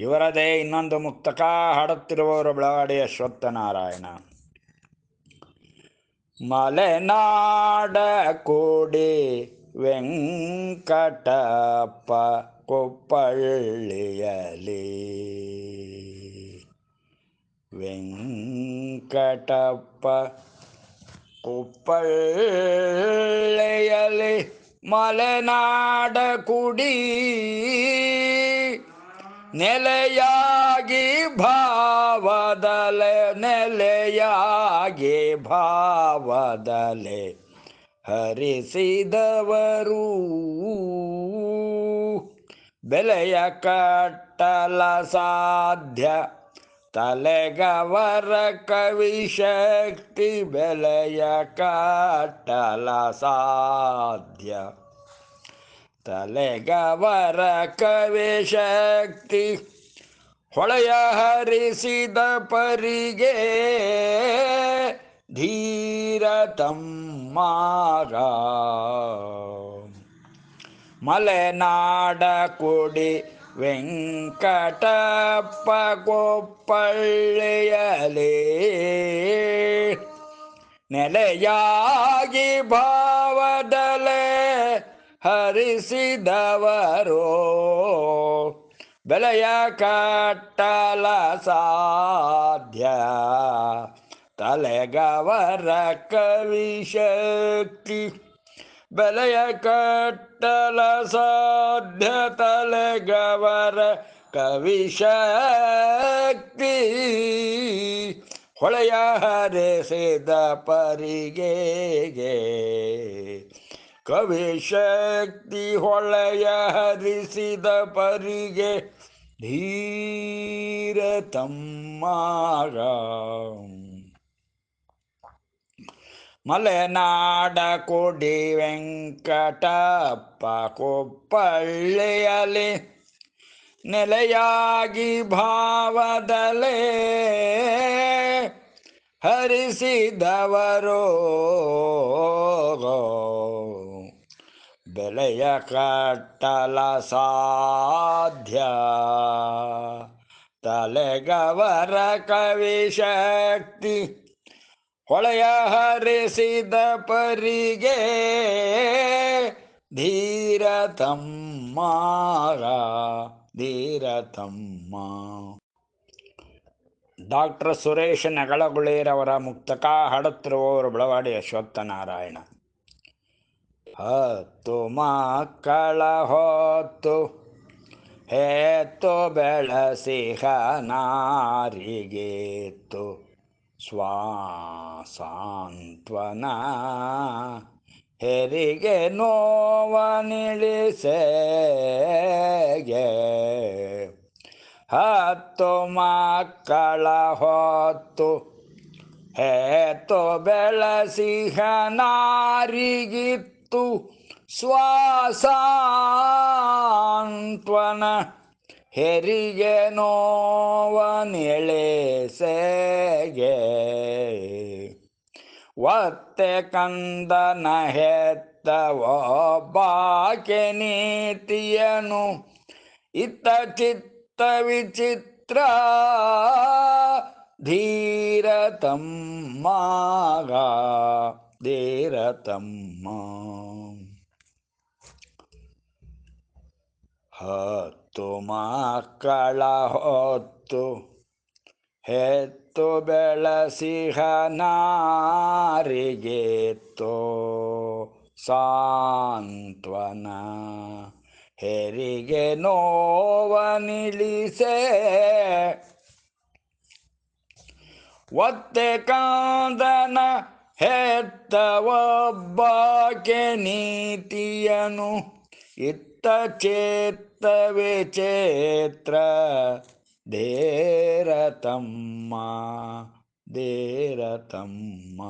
ಇವರದೇ ಇನ್ನೊಂದು ಮುಕ್ತಕ ಹಾಡುತ್ತಿರುವವರು ಬೆಳವಾಡಿ ಅಶ್ವತ್ಥನಾರಾಯಣ ಮಲೆನಾಡ ಕೋಡಿ ವೆಂಕಟಪ್ಪ ಕೊಪ್ಪಳ್ಳಿಯಲಿ ವೆಂಕಟಪ್ಪ ಕೊಪ್ಪಳ್ಳೆಯಲಿ ಮಲೆನಾಡ ಕುಡಿ ನೆಲೆಯಾಗಿ ಭಾವದಲೆ ನೆಲೆಯಾಗಿ ಭಾವದಲೆ ಹರಿಸಿದವರು ಬೆಲೆಯ ಕಟ್ಟಲ ಸಾಧ್ಯ ತಲೆಗವರ ಕವಿಶಕ್ತಿ ಬೆಲೆಯ ಕಟ್ಟಲ ಸಾಧ್ಯ ತಲೆಗವರ ಕವಿಶಕ್ತಿ ಹೊಳೆಯ ಹರಿಸಿದ ಪರಿಗೆ ಧೀರ ತಮ್ಮಾರ. ಮಲೆನಾಡ ಕೊಡಿ ವೆಂಕಟಪ್ಪ ಕೊಪ್ಪಳ್ಳಿಯಲೇ. ನೆಲೆಯಾಗಿ ಭಾವದಲೆ ಹರಿಸಿದವರು. ಬೆಲೆಯ ಕಟ್ಟಲ ಸಾಧ್ಯ. ತಲೆಗವರ ಕವಿಶಕ್ತಿ ಬೆಲೆಯ ಕಟ್ಟಲ ಸಾಧ್ಯ ತಲೆಗವರ ಕವಿಶಕ್ತಿ ಹೊಳೆಯ ಹರಿಸಿದ ಪರಿಗೆಗೆ ಕವಿಶಕ್ತಿ ಹೊಳೆಯ ಹರಿಸಿದ ಪರಿಗೆ ಧೀರ ತಮ್ಮಾಗ ಮಲೆನಾಡ ಕೊಡಿ ವೆಂಕಟಪ್ಪ ಕೊಪ್ಪಳ್ಳಿಯಲಿ ನೆಲೆಯಾಗಿ ಭಾವದಲೇ ಹರಿಸಿದವರು ಬೆಲೆಯ ಕಟ್ಟಲ ಸಾಧ್ಯ ತಲೆಗವರ ಕವಿಶಕ್ತಿ ಹೊಳೆಯ ಹರಿಸಿದ ಪರಿಗೆ ಧೀರ ತಮ್ಮಾರ ಧೀರ ತಮ್ಮ ಡಾಕ್ಟರ್ ಸುರೇಶ್ ನಗಳಗುಳೇರವರ ಮುಕ್ತಕ ಹಾಡುತ್ತಿರುವವರು ಬೆಳವಾಡಿ ಅಶ್ವತ್ಥನಾರಾಯಣ ಹತ್ತು ಮಕ್ಕಳ ಹೊತ್ತು ಹೇತು ಬೆಳಸಿಹ ನಾರಿಗೇತು ಸ್ವಾಸಾಂತ್ವನ ಹೆರಿಗೆ ನೋವನಿಳಿಸೇಗೆ ಹತ್ತು ಮಕ್ಕಳ ಹೊತ್ತು ಹೇತು ಬೆಳಸಿಹ ನಾರಿಗಿತ್ತು ಶ್ವಾಸಾಂತ್ವನ ಹೆರಿಗೆ ನೋವ ನಿಳೆಸೆಗೆ ಒತ್ತೆ ಕಂದನ ಹೆತ್ತವ ಬಾಕೆ ನೀತಿಯನು ಇತ್ತ ಚಿತ್ತ ವಿಚಿತ್ರ ಧೀರ ತಮ್ಮಾಗ ತಮ್ಮ? ಹತ್ತು ಮಕ್ಕಳ ಹೊತ್ತು ಹೆತ್ತು ಬೆಳಸಿಹ ನಾರಿಗೆತ್ತೋ ಸಾಂತ್ವನ. ಹೆರಿಗೆ ನೋವ ನಿಲ್ಲಿಸೆ ಒತ್ತೆ ಕಾಂದನ ಹೆತ್ತ ಒಬ್ಬಾಕೆ ನೀತಿಯನು ಇತ್ತ ಚೇತ್ತ ವಿಚೇತ್ರ ದೇರತಮ್ಮ ತಮ್ಮ ದೇರ ತಮ್ಮ.